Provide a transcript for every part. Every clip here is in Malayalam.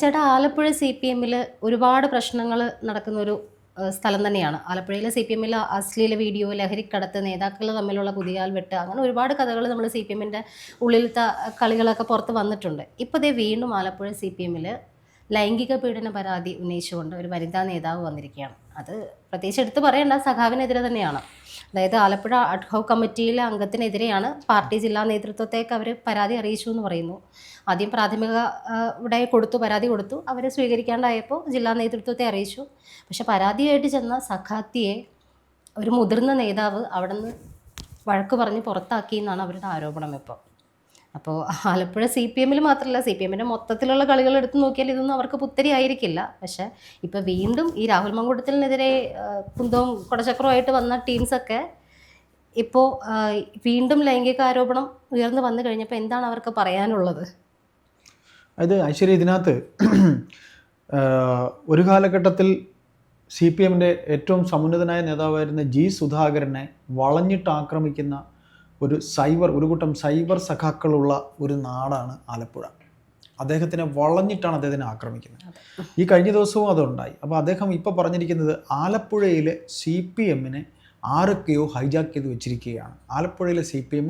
ചേട്ടാ ആലപ്പുഴ സി പി എമ്മിൽ ഒരുപാട് പ്രശ്നങ്ങൾ നടക്കുന്നൊരു സ്ഥലം തന്നെയാണ്. ആലപ്പുഴയിലെ സി പി എമ്മിൽ അശ്ലീല വീഡിയോ ലഹരിക്കടത്ത് നേതാക്കൾ തമ്മിലുള്ള കുതികാൽ വെട്ട് അങ്ങനെ ഒരുപാട് കഥകൾ നമ്മൾ സി പി എമ്മിന്റെ ഉള്ളിലത്തെ കളികളൊക്കെ പുറത്ത് വന്നിട്ടുണ്ട്. ഇപ്പോൾ ഇതേ വീണ്ടും ആലപ്പുഴ സി പി എമ്മിൽ ലൈംഗിക പീഡന പരാതി ഉന്നയിച്ചുകൊണ്ട് ഒരു വനിതാ നേതാവ് വന്നിരിക്കുകയാണ്. അത് പ്രത്യേകിച്ച് എടുത്ത് പറയേണ്ട സഖാവിനെതിരെ തന്നെയാണ്. അതായത് ആലപ്പുഴ അഡ്ഹോ കമ്മിറ്റിയിലെ അംഗത്തിനെതിരെയാണ് പാർട്ടി ജില്ലാ നേതൃത്വത്തേക്ക് അവർ പരാതി അറിയിച്ചു എന്ന് പറയുന്നു. ആദ്യം പ്രാഥമിക ഇവിടെ കൊടുത്തു പരാതി കൊടുത്തു. അവർ സ്വീകരിക്കാണ്ടായപ്പോൾ ജില്ലാ നേതൃത്വത്തെ അറിയിച്ചു. പക്ഷെ പരാതിയായിട്ട് ചെന്ന സഖാത്തിയെ ഒരു മുതിർന്ന നേതാവ് അവിടെ നിന്ന് വഴക്ക് പറഞ്ഞ് പുറത്താക്കി എന്നാണ് അവരുടെ ആരോപണം ഇപ്പോൾ അപ്പോൾ ആലപ്പുഴ സി പി എമ്മിൽ മാത്രമല്ല സി പി എമ്മിന്റെ മൊത്തത്തിലുള്ള കളികൾ എടുത്ത് നോക്കിയാൽ ഇതൊന്നും അവർക്ക് പുത്തരി ആയിരിക്കില്ല. പക്ഷെ ഇപ്പോൾ വീണ്ടും ഈ രാഹുൽ മങ്കുടത്തിനെതിരെ കുന്തവും കുടചക്രവുമായിട്ട് വന്ന ടീംസൊക്കെ ഇപ്പോൾ വീണ്ടും ലൈംഗിക ആരോപണം ഉയർന്നു വന്നു കഴിഞ്ഞപ്പോൾ എന്താണ് അവർക്ക് പറയാനുള്ളത്? അത് ഐശ്വര്യ ഇതിനകത്ത് ഒരു കാലഘട്ടത്തിൽ സി പി എമ്മിന്റെ ഏറ്റവും സമുന്നതനായ നേതാവായിരുന്ന ജി സുധാകരനെ വളഞ്ഞിട്ട് ആക്രമിക്കുന്ന ഒരു സൈബർ ഒരു കൂട്ടം സൈബർ സഖാക്കളുള്ള ഒരു നാടാണ് ആലപ്പുഴ. അദ്ദേഹത്തിനെ വളഞ്ഞിട്ടാണ് അദ്ദേഹത്തിനെ ആക്രമിക്കുന്നത്. ഈ കഴിഞ്ഞ ദിവസവും അതുണ്ടായി. അപ്പോൾ അദ്ദേഹം ഇപ്പോൾ പറഞ്ഞിരിക്കുന്നത് ആലപ്പുഴയിലെ സി പി എമ്മിനെ ആരൊക്കെയോ ഹൈജാക്ക് ചെയ്ത് വെച്ചിരിക്കുകയാണ്. ആലപ്പുഴയിലെ സി പി എം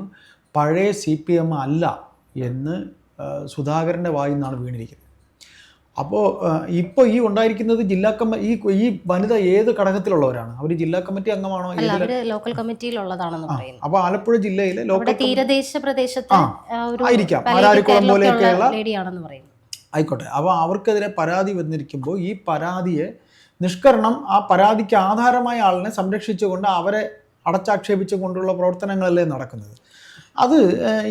പഴയ സി പി എം അല്ല എന്ന് സുധാകരന്റെ വായിൽ നിന്നാണ് വീണിരിക്കുന്നത്. അപ്പോൾ ഇപ്പോൾ ഈ ഉണ്ടായിരിക്കുന്നത് ജില്ലാ കമ്മ ഈ ഈ വനിത ഏത് ഘടകത്തിലുള്ളവരാണ്? അവർ ജില്ലാ കമ്മിറ്റി അംഗമാണോ? ലോക്കൽ കമ്മിറ്റിയിലുള്ളതാണെന്ന് പറയുന്നു. അപ്പോൾ ആലപ്പുഴ ജില്ലയിലെ ലോക്കൽ തീരദേശ പ്രദേശത്തെ ആയിരിക്കാം. കേരളത്തിലുള്ള പോലെയൊക്കെയുള്ള- ആയിക്കോട്ടെ. അപ്പോൾ അവർക്കെതിരെ പരാതി വന്നിരിക്കുമ്പോൾ ഈ പരാതിയെ നിഷ്കരണം ആ പരാതിക്ക് ആധാരമായ ആളിനെ സംരക്ഷിച്ചുകൊണ്ട് അവരെ അടച്ചാക്ഷേപിച്ചുകൊണ്ടുള്ള പ്രവർത്തനങ്ങളല്ലേ നടക്കുന്നത്? അത്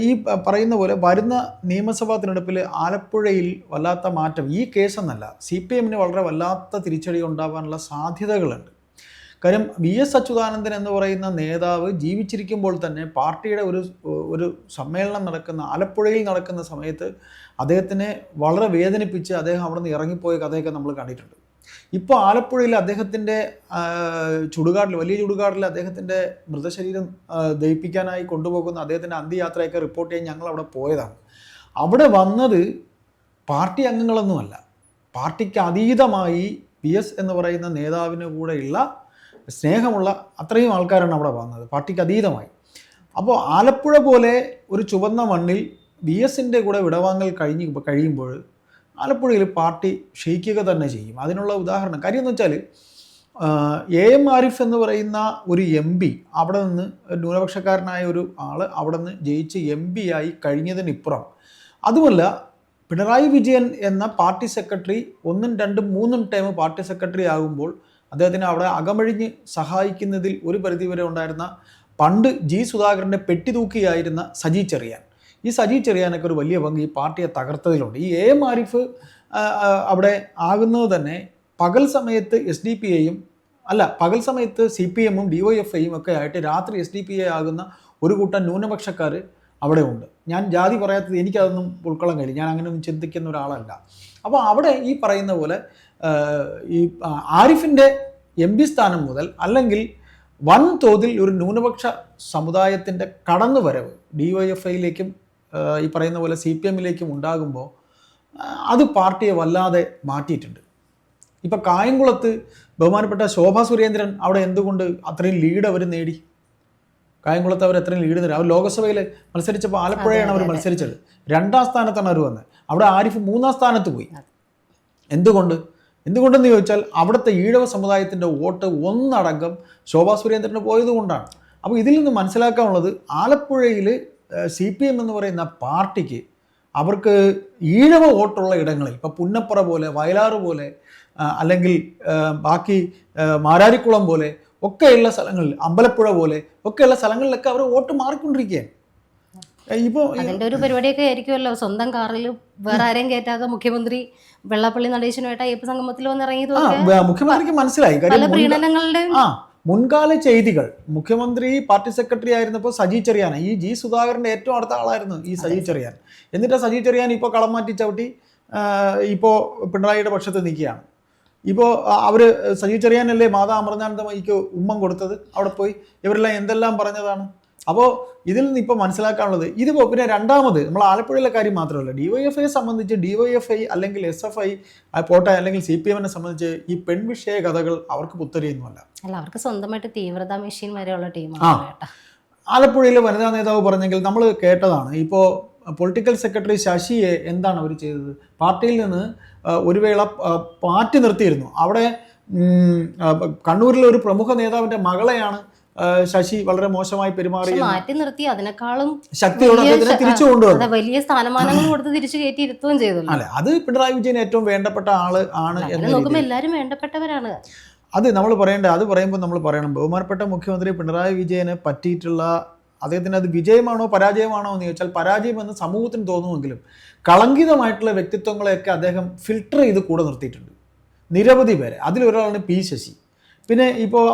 ഈ പറയുന്ന പോലെ വരുന്ന നിയമസഭാ തിരഞ്ഞെടുപ്പിൽ ആലപ്പുഴയിൽ വല്ലാത്ത മാറ്റം. ഈ കേസെന്നല്ല സി പി എമ്മിന് വളരെ വല്ലാത്ത തിരിച്ചടി ഉണ്ടാവാനുള്ള സാധ്യതകളുണ്ട്. കാര്യം വി എസ് അച്യുതാനന്ദൻ എന്ന് പറയുന്ന നേതാവ് ജീവിച്ചിരിക്കുമ്പോൾ തന്നെ പാർട്ടിയുടെ ഒരു ഒരു സമ്മേളനം നടക്കുന്ന ആലപ്പുഴയിൽ നടക്കുന്ന സമയത്ത് അദ്ദേഹത്തിനെ വളരെ വേദനിപ്പിച്ച് അദ്ദേഹം അവിടെ നിന്ന് ഇറങ്ങിപ്പോയ കഥയൊക്കെ നമ്മൾ കണ്ടിട്ടുണ്ട്. ഇപ്പോൾ ആലപ്പുഴയിൽ അദ്ദേഹത്തിന്റെ ചുടുകാടിൽ വലിയ ചുടുകാടിൽ അദ്ദേഹത്തിന്റെ മൃതശരീരം ദഹിപ്പിക്കാനായി കൊണ്ടുപോകുന്ന അദ്ദേഹത്തിന്റെ അന്ത്യയാത്രയൊക്കെ റിപ്പോർട്ട് ചെയ്യാൻ ഞങ്ങൾ അവിടെ പോയതാണ്. അവിടെ വന്നത് പാർട്ടി അംഗങ്ങളൊന്നുമല്ല. പാർട്ടിക്ക് അതീതമായി പി എസ് എന്ന് പറയുന്ന നേതാവിന് കൂടെയുള്ള സ്നേഹമുള്ള അത്രയും ആൾക്കാരാണ് അവിടെ വന്നത്. പാർട്ടിക്ക് അതീതമായി. അപ്പോൾ ആലപ്പുഴ പോലെ ഒരു ചുവന്ന മണ്ണിൽ ബി എസിന്റെ കൂടെ വിടവാങ്ങൽ കഴിഞ്ഞ് കഴിയുമ്പോൾ ആലപ്പുഴയിൽ പാർട്ടി ക്ഷയിക്കുക തന്നെ ചെയ്യും. അതിനുള്ള ഉദാഹരണം കാര്യം എന്ന് വെച്ചാൽ എ എം ആരിഫ് എന്ന് പറയുന്ന ഒരു എം പി അവിടെ നിന്ന് ന്യൂനപക്ഷക്കാരനായ ഒരു ആൾ അവിടെ നിന്ന് ജയിച്ച് എം പി ആയി കഴിഞ്ഞതിനിപ്പുറം. അതുമല്ല പിണറായി വിജയൻ എന്ന പാർട്ടി സെക്രട്ടറി ഒന്നും രണ്ടും മൂന്നും ടൈം പാർട്ടി സെക്രട്ടറി ആകുമ്പോൾ അദ്ദേഹത്തിന് അവിടെ അകമഴിഞ്ഞ് സഹായിക്കുന്നതിൽ ഒരു പരിധിവരെ ഉണ്ടായിരുന്ന പണ്ട് ജി സുധാകരന്റെ പെട്ടി തൂക്കിയായിരുന്ന സജി ചെറിയാൻ. ഈ സജി ചെറിയാനൊക്കെ ഒരു വലിയ പങ്ക് ഈ പാർട്ടിയെ തകർത്തതിലുണ്ട്. ഈ എ എം ആരിഫ് അവിടെ ആകുന്നത് തന്നെ പകൽ സമയത്ത് എസ് ഡി പി എയും അല്ല പകൽ സമയത്ത് സി പി എമ്മും ഡി വൈ എഫ് ഐയും ഒക്കെ ആയിട്ട് രാത്രി എസ് ഡി പി എ ആകുന്ന ഒരു കൂട്ടം ന്യൂനപക്ഷക്കാർ അവിടെ ഉണ്ട്. ഞാൻ ജാതി പറയാത്തത് എനിക്കതൊന്നും ഉൾക്കൊള്ളാൻ കഴിയും ഞാൻ അങ്ങനെ ഒന്നും ചിന്തിക്കുന്ന ഒരാളല്ല. അപ്പോൾ അവിടെ ഈ പറയുന്ന പോലെ ഈ ആരിഫിന്റെ എം പി സ്ഥാനം മുതൽ അല്ലെങ്കിൽ വൻതോതിൽ ഒരു ന്യൂനപക്ഷ സമുദായത്തിന്റെ കടന്നുവരവ് ഡി വൈ എഫ് ഐയിലേക്കും ഈ പറയുന്ന പോലെ സി പി എമ്മിലേക്കും ഉണ്ടാകുമ്പോൾ അത് പാർട്ടിയെ വല്ലാതെ മാറ്റിയിട്ടുണ്ട്. ഇപ്പം കായംകുളത്ത് ബഹുമാനപ്പെട്ട ശോഭാ സുരേന്ദ്രൻ അവിടെ എന്തുകൊണ്ട് അത്രയും ലീഡ് അവർ നേടി? കായംകുളത്ത് അവർ അത്രയും ലീഡ് നേടി? അവർ ലോക്സഭയിൽ മത്സരിച്ചപ്പോൾ ആലപ്പുഴയാണ് അവർ മത്സരിച്ചത്. രണ്ടാം സ്ഥാനത്താണ് അവർ വന്നത്. അവിടെ ആരിഫ് മൂന്നാം സ്ഥാനത്ത് പോയി. എന്തുകൊണ്ട്? എന്തുകൊണ്ടെന്ന് ചോദിച്ചാൽ അവിടുത്തെ ഈഴവ സമുദായത്തിന്റെ വോട്ട് ഒന്നടങ്കം ശോഭാ സുരേന്ദ്രന് പോയത് കൊണ്ടാണ് അപ്പോൾ ഇതിൽ നിന്ന് മനസ്സിലാക്കാനുള്ളത് ആലപ്പുഴയിൽ സി പി എം എന്ന് പറയുന്ന പാർട്ടിക്ക് അവർക്ക് ഈഴവ വോട്ടുള്ള ഇടങ്ങളിൽ ഇപ്പോൾ പുന്നപ്പുറ പോലെ വയലാറ് പോലെ അല്ലെങ്കിൽ ബാക്കി മാരാരിക്കുളം പോലെ ഒക്കെയുള്ള സ്ഥലങ്ങളിൽ അമ്പലപ്പുഴ പോലെ ഒക്കെയുള്ള സ്ഥലങ്ങളിലൊക്കെ അവർ വോട്ട് മാറിക്കൊണ്ടിരിക്കുകയാണ്. ഇപ്പോൾ അതിന്റെ ഒരു പരിപാടിയൊക്കെ ആയിരിക്കുമല്ലോ. സ്വന്തം കാറിൽ വേറെ ആരെയും കയറ്റാതെ മുഖ്യമന്ത്രി വെള്ളപ്പള്ളി നടേശനുമായിട്ട് അയ്യപ്പ സംഗമത്തിൽ വന്ന് ആ ഇറങ്ങിയതൊക്കെ മുഖ്യമന്ത്രിക്ക് മനസ്സിലായി. പല പ്രീണനങ്ങളുടെയും മുൻകാല ചെയ്തികൾ. മുഖ്യമന്ത്രി പാർട്ടി സെക്രട്ടറി ആയിരുന്നപ്പോൾ സജി ചെറിയാൻ. ഈ ജി സുധാകരന്റെ ഏറ്റവും അടുത്ത ആളായിരുന്നു ഈ സജി ചെറിയാൻ. എന്നിട്ട് സജി ചെറിയാൻ ഇപ്പോൾ കളം മാറ്റി ചവിട്ടി ഇപ്പോൾ പിണറായിയുടെ പക്ഷത്ത് നിൽക്കുകയാണ്. ഇപ്പോൾ അവർ സജി ചെറിയാനല്ലേ മാതാ അമൃതാനന്ദമയ്ക്ക് ഉമ്മം കൊടുത്തത്? അവിടെ പോയി ഇവരെല്ലാം എന്തെല്ലാം പറഞ്ഞതാണ്? അപ്പോൾ ഇതിൽ നിന്ന് ഇപ്പോൾ മനസ്സിലാക്കാനുള്ളത് ഇതിപ്പോൾ പിന്നെ രണ്ടാമത് നമ്മൾ ആലപ്പുഴയിലെ കാര്യം മാത്രമല്ല ഡിവൈഎഫ്ഐയെ സംബന്ധിച്ച് ഡിവൈഎഫ്ഐ അല്ലെങ്കിൽ എസ് എഫ് ഐ പോട്ടെ അല്ലെങ്കിൽ സി പി എമ്മിനെ സംബന്ധിച്ച് ഈ പെൺവിഷയ കഥകൾ അവർക്ക് പുത്തരിയൊന്നുമല്ല. അല്ല അവർക്ക് സ്വന്തമായിട്ട് തീവ്രത മെഷീൻ വരെയുള്ള. ടീമാണ് ആലപ്പുഴയിലെ വനിതാ നേതാവ് പറഞ്ഞെങ്കിൽ നമ്മൾ കേട്ടതാണ് ഇപ്പോൾ പൊളിറ്റിക്കൽ സെക്രട്ടറി ശശിയെ എന്താണ് അവർ ചെയ്തത്? പാർട്ടിയിൽ നിന്ന് ഒരു വേള ആ, മാറ്റി നിർത്തിയിരുന്നു. അവിടെ കണ്ണൂരിലെ ഒരു പ്രമുഖ നേതാവിന്റെ മകളെയാണ് ശശി വളരെ മോശമായി പെരുമാറി മാറ്റി നിർത്തി അതിനേക്കാളും ശക്തിയോടെ തിരിച്ചു കൊണ്ടുവന്നു. അതെ വലിയ സ്ഥാനമാനങ്ങൾ കൊടുത്ത് തിരിച്ചു കയറ്റി ഇരുത്തുകയും ചെയ്തു അല്ലെ അത് പിണറായി വിജയൻ ഏറ്റവും വേണ്ടപ്പെട്ട ആൾ ആണ് അങ്ങനെ എല്ലാവരും വേണ്ടപ്പെട്ടവരാണ്. അത് നമ്മൾ പറയേണ്ട അത് പറയുമ്പോൾ നമ്മൾ പറയണം. ബഹുമാനപ്പെട്ട മുഖ്യമന്ത്രി പിണറായി വിജയന് പറ്റിയിട്ടുള്ള അദ്ദേഹത്തിന് അത് വിജയമാണോ പരാജയമാണോ എന്ന് ചോദിച്ചാൽ പരാജയം എന്ന് സമൂഹത്തിന് തോന്നുമെങ്കിലും കളങ്കിതമായിട്ടുള്ള വ്യക്തിത്വങ്ങളെയൊക്കെ അദ്ദേഹം ഫിൽട്ടർ ചെയ്ത് കൂടെ നിർത്തിയിട്ടുണ്ട്. നിരവധി പേരെ. അതിലൊരാളാണ് പി ശശി. പിന്നെ ഇപ്പോൾ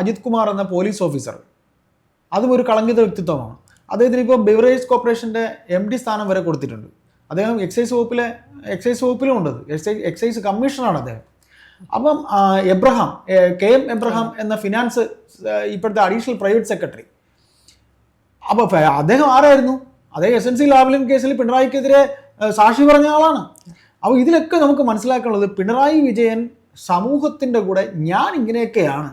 അജിത് കുമാർ എന്ന പോലീസ് ഓഫീസർ അതും ഒരു കളങ്കിത വ്യക്തിത്വമാണ്. അദ്ദേഹത്തിന് ഇപ്പോൾ ബിവറേജ് കോർപ്പറേഷന്റെ എം ഡി സ്ഥാനം വരെ കൊടുത്തിട്ടുണ്ട്. അദ്ദേഹം എക്സൈസ് വകുപ്പിലെ എക്സൈസ് വകുപ്പിലും ഉണ്ട് എക്സൈസ് എക്സൈസ് കമ്മീഷണറാണ് അദ്ദേഹം. അപ്പം എബ്രഹാം കെ എം എബ്രഹാം എന്ന ഫിനാൻസ് ഇപ്പോഴത്തെ അഡീഷണൽ പ്രൈവറ്റ് സെക്രട്ടറി. അപ്പോൾ അദ്ദേഹം ആരായിരുന്നു? അദ്ദേഹം എസ് എൻ സി ലാവലിൻ കേസിൽ പിണറായിക്കെതിരെ സാക്ഷി പറഞ്ഞ ആളാണ്. അപ്പോൾ ഇതിലൊക്കെ നമുക്ക് മനസ്സിലാക്കാനുള്ളത് പിണറായി വിജയൻ സമൂഹത്തിന്റെ കൂടെ ഞാൻ ഇങ്ങനെയൊക്കെയാണ്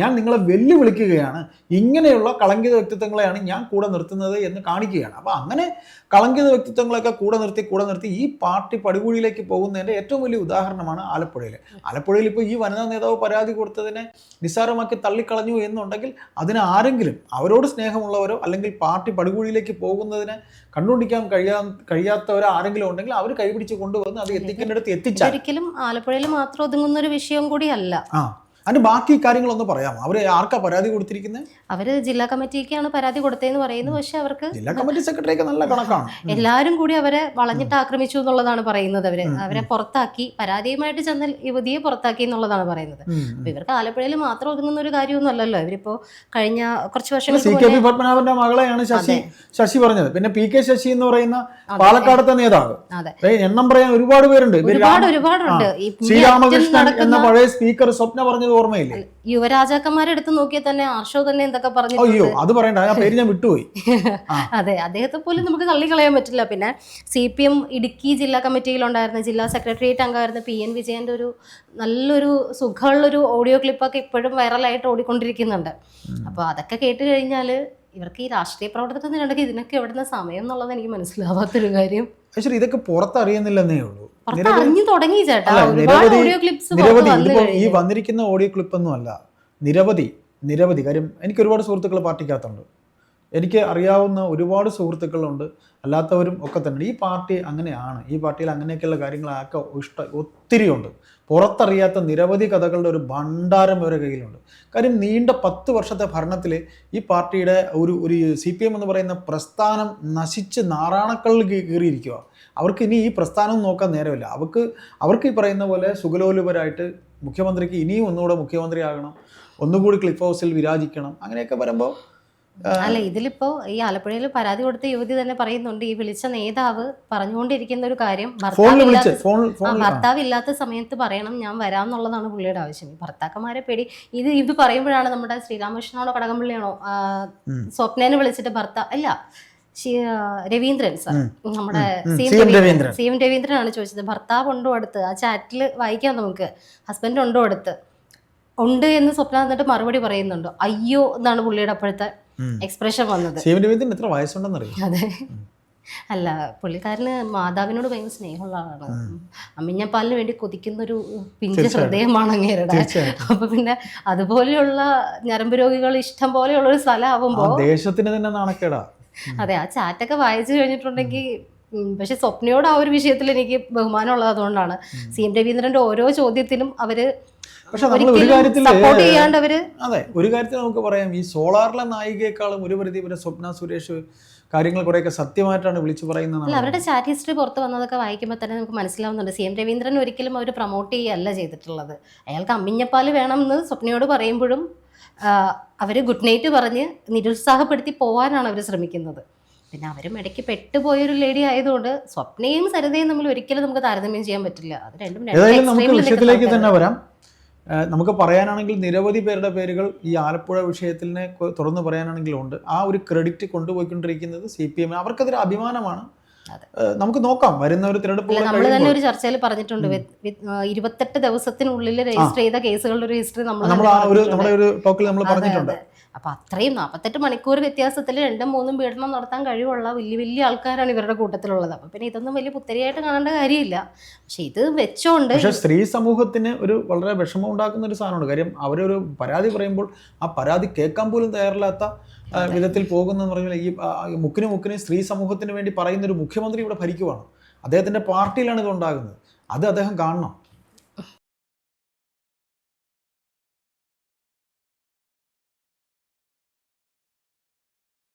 ഞാൻ നിങ്ങളെ വെല്ലുവിളിക്കുകയാണ്. ഇങ്ങനെയുള്ള കളങ്കിത വ്യക്തിത്വങ്ങളെയാണ് ഞാൻ കൂടെ നിർത്തുന്നത് എന്ന് കാണിക്കുകയാണ്. അപ്പോൾ അങ്ങനെ കളങ്കിത വ്യക്തിത്വങ്ങളൊക്കെ കൂടെ നിർത്തി കൂടെ നിർത്തി ഈ പാർട്ടി പടികൂടിയിലേക്ക് പോകുന്നതിന്റെ ഏറ്റവും വലിയ ഉദാഹരണമാണ് ആലപ്പുഴയിൽ. ആലപ്പുഴയിൽ ഇപ്പോൾ ഈ വനിതാ നേതാവ് പരാതി കൊടുത്തതിനെ നിസ്സാരമാക്കി തള്ളിക്കളഞ്ഞു എന്നുണ്ടെങ്കിൽ അതിന് ആരെങ്കിലും അവരോട് സ്നേഹമുള്ളവരോ അല്ലെങ്കിൽ പാർട്ടി പടികൂടിയിലേക്ക് പോകുന്നതിനെ കണ്ടുപിടിക്കാൻ കഴിയാ കഴിയാത്തവരോ ആരെങ്കിലും ഉണ്ടെങ്കിൽ അവർ കൈപിടിച്ച് കൊണ്ടുവന്ന് അത് എത്തിക്കേണ്ടടുത്ത് എത്തിച്ചാൽ ഒരിക്കലും ആലപ്പുഴയിൽ മാത്രം ഒതുങ്ങുന്ന ഒരു വിഷയം കൂടിയല്ല. അതിന്റെ ബാക്കി കാര്യങ്ങളൊന്ന് പറയാമോ? അവർ ആർക്കാ പരാതി കൊടുത്തിരിക്കുന്നത് അവർ ജില്ലാ കമ്മിറ്റിക്കാണ് പരാതി കൊടുത്തതെന്ന് പറയുന്നു. പക്ഷെ അവർക്ക് ജില്ലാ കമ്മിറ്റി സെക്രട്ടറിക്ക് നല്ല കണക്കാണ്. എല്ലാരും കൂടി അവരെ വളഞ്ഞിട്ട് ആക്രമിച്ചു എന്നുള്ളതാണ് പറയുന്നത് അവർ. അവരെ പുറത്താക്കി പരാതിയുമായിട്ട് ചെന്ന യുവതിയെ പുറത്താക്കി എന്നുള്ളതാണ് പറയുന്നത്. അപ്പൊ ഇവർക്ക് ആലപ്പുഴയിൽ മാത്രം ഒതുങ്ങുന്ന ഒരു കാര്യമൊന്നും അല്ലല്ലോ. ഇവരിപ്പോ കഴിഞ്ഞ കുറച്ച് വർഷം പത്മനാഭന്റെ മകളെയാണ് ശശി ശശി പറഞ്ഞത്. പിന്നെ പി കെ ശശി എന്ന് പറയുന്ന. പാലക്കാടത്തെ നേതാവ്. എണ്ണം പറയാൻ ഒരുപാട് പേരുണ്ട്. ഒരുപാട് ഒരുപാടുണ്ട്. ശ്രീരാമകൃഷ്ണൻ എന്ന പഴയ സ്പീക്കർ സ്വപ്ന പറഞ്ഞത് ഓർമ്മയില്ലേ? യുവരാജാക്കന്മാരെ എടുത്ത് നോക്കിയാൽ തന്നെ ആർഷോ തന്നെ എന്തൊക്കെ പറഞ്ഞു അയ്യോ അത് പറയണ്ട ആ പേര് ഞാൻ വിട്ടുപോയി. അതെ അദ്ദേഹത്തെ പോലും നമുക്ക് തള്ളിക്കളയാൻ പറ്റില്ല. പിന്നെ സി പി എം ഇടുക്കി ജില്ലാ കമ്മിറ്റിയിലുണ്ടായിരുന്ന ജില്ലാ സെക്രട്ടേറിയറ്റ് അംഗമായിരുന്ന പി എൻ വിജയന്റെ ഒരു നല്ലൊരു സുഖമുള്ളൊരു ഓഡിയോ ക്ലിപ്പൊക്കെ ഇപ്പോഴും വൈറലായിട്ട് ഓടിക്കൊണ്ടിരിക്കുന്നുണ്ട്. അപ്പോൾ അതൊക്കെ കേട്ട് കഴിഞ്ഞാൽ ഇവർക്ക് ഈ രാഷ്ട്രീയ പ്രവർത്തനത്തിനിടയ്ക്ക് ഇതിനൊക്കെ എവിടുന്ന സമയം എന്നുള്ളത് എനിക്ക് മനസ്സിലാവാത്തൊരു കാര്യം. ഇതൊക്കെ പുറത്തറിയുന്നില്ലെന്നേ ഉള്ളൂ. പുറത്ത് അറിഞ്ഞു തുടങ്ങി ചേട്ടാ. ഒരുപാട് ഓഡിയോ ക്ലിപ്സ് നിരവധി ഇതിപ്പോ ഈ വന്നിരിക്കുന്ന ഓഡിയോ ക്ലിപ്പൊന്നും അല്ല നിരവധി നിരവധി. കാര്യം എനിക്ക് ഒരുപാട് സുഹൃത്തുക്കൾ പാർട്ടിക്കകത്തുണ്ട്. എനിക്ക് അറിയാവുന്ന ഒരുപാട് സുഹൃത്തുക്കളുണ്ട് അല്ലാത്തവരും ഒക്കെ തന്നെ ഈ പാർട്ടി അങ്ങനെയാണ്. ഈ പാർട്ടിയിൽ അങ്ങനെയൊക്കെയുള്ള കാര്യങ്ങളൊക്കെ ഇഷ്ട ഒത്തിരിയുണ്ട്. പുറത്തറിയാത്ത നിരവധി കഥകളുടെ ഒരു ഭണ്ഡാരം അവരുടെ കയ്യിലുണ്ട്. കാര്യം നീണ്ട പത്ത് വർഷത്തെ ഭരണത്തിൽ ഈ പാർട്ടിയുടെ ഒരു ഒരു സി പി എം എന്ന് പറയുന്ന പ്രസ്ഥാനം നശിച്ച് നാറാണക്കളിൽ കീറിയിരിക്കുക അവർക്ക് ഇനി ഈ പ്രസ്ഥാനം നോക്കാൻ നേരമില്ല. അവർക്ക് അവർക്ക് ഈ പറയുന്ന പോലെ സുഗലോലുപരായിട്ട് മുഖ്യമന്ത്രിക്ക് ഇനിയും ഒന്നുകൂടെ മുഖ്യമന്ത്രിയാകണം. ഒന്നുകൂടി ക്ലിഫ് ഹൗസിൽ വിരാജിക്കണം. അങ്ങനെയൊക്കെ വരുമ്പോൾ അല്ല ഇതിലിപ്പോ ഈ ആലപ്പുഴയിൽ പരാതി കൊടുത്ത യുവതി തന്നെ പറയുന്നുണ്ട് ഈ വിളിച്ച നേതാവ് പറഞ്ഞുകൊണ്ടിരിക്കുന്ന ഒരു കാര്യം ഭർത്താവ് ഇല്ലാത്ത സമയത്ത് പറയണം ഞാൻ വരാമെന്നുള്ളതാണ് പുള്ളിയുടെ ആവശ്യം. ഭർത്താക്കന്മാരെ പേടി. ഇത് ഇത് പറയുമ്പോഴാണ് നമ്മുടെ ശ്രീരാമകൃഷ്ണനോടോ കടകംപള്ളിയാണോ. സ്വപ്നേനെ വിളിച്ചിട്ട് ഭർത്താവ് അല്ല രവീന്ദ്രൻ സർ. നമ്മുടെ. C M Raveendran. ആണ് സി എം രവീന്ദ്രനാണ് ചോദിച്ചത്. ഭർത്താവ് ഉണ്ടോ അടുത്ത്? ആ ചാറ്റിൽ വായിക്കാം നമുക്ക്. ഹസ്ബൻഡ് ഉണ്ടോ അടുത്ത്? ഉണ്ട് എന്ന് സ്വപ്ന എന്നിട്ട് മറുപടി പറയുന്നുണ്ടോ. അയ്യോ എന്നാണ് പുള്ളിയുടെ അപ്പോഴത്തെ. എക്സ്പ്രഷൻ വന്നത്. എത്ര വയസ്സുണ്ടെന്നറിയാം? അതെ. അല്ല പുള്ളിക്കാരന് മാതാവിനോട് ഭയങ്കര സ്നേഹമുള്ള ആളാണ്. അമ്മിഞ്ഞപ്പാലിന് വേണ്ടി കൊതിക്കുന്ന ഒരു പിഞ്ച്. ഹൃദയമാണ് അങ്ങേരുടെ. അപ്പൊ പിന്നെ അതുപോലെയുള്ള ഞരമ്പ് രോഗികൾ ഇഷ്ടം പോലെയുള്ള ഒരു സ്ഥലമാവുമ്പോ ദേശത്തിന് തന്നെ നാണക്കേടാ. അതെ ആ ചാറ്റൊക്കെ വായിച്ചു കഴിഞ്ഞിട്ടുണ്ടെങ്കിൽ പക്ഷെ സ്വപ്നയോട് ആ ഒരു വിഷയത്തിൽ എനിക്ക് ബഹുമാനമുള്ളത് അതുകൊണ്ടാണ്. സി എം രവീന്ദ്രന്റെ ഓരോ ചോദ്യത്തിലും അവർ പക്ഷെ നമ്മൾ ഒരു കാര്യത്തിൽ അതെ ഒരു കാര്യത്തിൽ നമുക്ക് പറയാം ഈ സോളാറിലെ നായികയെക്കാളും ഒരു പരിധി വരെ സ്വപ്ന സുരേഷ് കാര്യങ്ങൾ കുറെയൊക്കെ സത്യമായിട്ടാണ് വിളിച്ചു പറയുന്നത് അല്ല അവരുടെ ചാറ്റ് ഹിസ്റ്ററി പുറത്ത് വന്നതൊക്കെ വായിക്കുമ്പോൾ തന്നെ നമുക്ക് മനസ്സിലാവുന്നുണ്ട്. സി എം രവീന്ദ്രൻ ഒരിക്കലും അവർ പ്രൊമോട്ട് ചെയ്യുകയല്ല ചെയ്തിട്ടുള്ളത്. അയാൾക്ക് അമ്മിഞ്ഞപ്പാൽ വേണമെന്ന് സ്വപ്നയോട് പറയുമ്പോഴും അവർ ഗുഡ് നൈറ്റ് പറഞ്ഞ് നിരുത്സാഹപ്പെടുത്തി പോകാനാണ് അവർ ശ്രമിക്കുന്നത്. പിന്നെ അവരും ഇടയ്ക്ക് പെട്ടുപോയൊരു ലേഡി ആയതുകൊണ്ട് സ്വപ്നയും സരിതയും നമ്മൾ ഒരിക്കലും നമുക്ക് താരതമ്യം ചെയ്യാൻ പറ്റില്ല. അത് രണ്ടും രണ്ട്. തന്നെ വരാം. നമുക്ക് പറയാനാണെങ്കിൽ നിരവധി പേരുടെ പേരുകൾ ഈ ആലപ്പുഴ വിഷയത്തിനെ തുറന്നു പറയാനാണെങ്കിൽ ഉണ്ട്. ആ ഒരു ക്രെഡിറ്റ് കൊണ്ടുപോയിക്കൊണ്ടിരിക്കുന്നത് സി പി എം അവർക്കതൊരു അഭിമാനമാണ്. നമുക്ക് നോക്കാം. വരുന്ന ഒരു തിരഞ്ഞെടുപ്പ് നമ്മൾ തന്നെ ഒരു ചർച്ചയിൽ പറഞ്ഞിട്ടുണ്ട്. ഇരുപത്തെട്ട് ദിവസത്തിനുള്ളിൽ രജിസ്റ്റർ ചെയ്ത കേസുകളുടെ ഒരു ഹിസ്റ്ററി നമ്മൾ ഒരു നമ്മുടെ ഒരു ടോക്കിൽ നമ്മൾ പറഞ്ഞിട്ടുണ്ട്. അതെ. അപ്പൊ അത്രയും നാൽപ്പത്തെട്ട് മണിക്കൂർ വ്യത്യാസത്തിൽ രണ്ടും മൂന്നും പീഡനം നടത്താൻ കഴിവുള്ള വലിയ വലിയ ആൾക്കാരാണ് ഇവരുടെ കൂട്ടത്തിലുള്ളത്. അപ്പോൾ പിന്നെ ഇതൊന്നും വലിയ പുത്തരിയായിട്ട് കാണേണ്ട കാര്യമില്ല. പക്ഷെ ഇത് വെച്ചോണ്ട് പക്ഷേ സ്ത്രീ സമൂഹത്തിന് ഒരു വളരെ വിഷമം ഉണ്ടാക്കുന്ന ഒരു സാധനമാണ്. കാര്യം അവരൊരു പരാതി പറയുമ്പോൾ ആ പരാതി കേൾക്കാൻ പോലും തയ്യാറില്ലാത്ത വിധത്തിൽ പോകുന്നെന്ന് പറഞ്ഞാൽ ഈ മുക്കിന് മുക്കിന് സ്ത്രീ സമൂഹത്തിന് വേണ്ടി പറയുന്ന ഒരു മുഖ്യമന്ത്രി ഇവിടെ ഭരിക്കുവാണ്. അദ്ദേഹത്തിന്റെ പാർട്ടിയിലാണ് ഇത് ഉണ്ടാകുന്നത്. അത് അദ്ദേഹം കാണണം.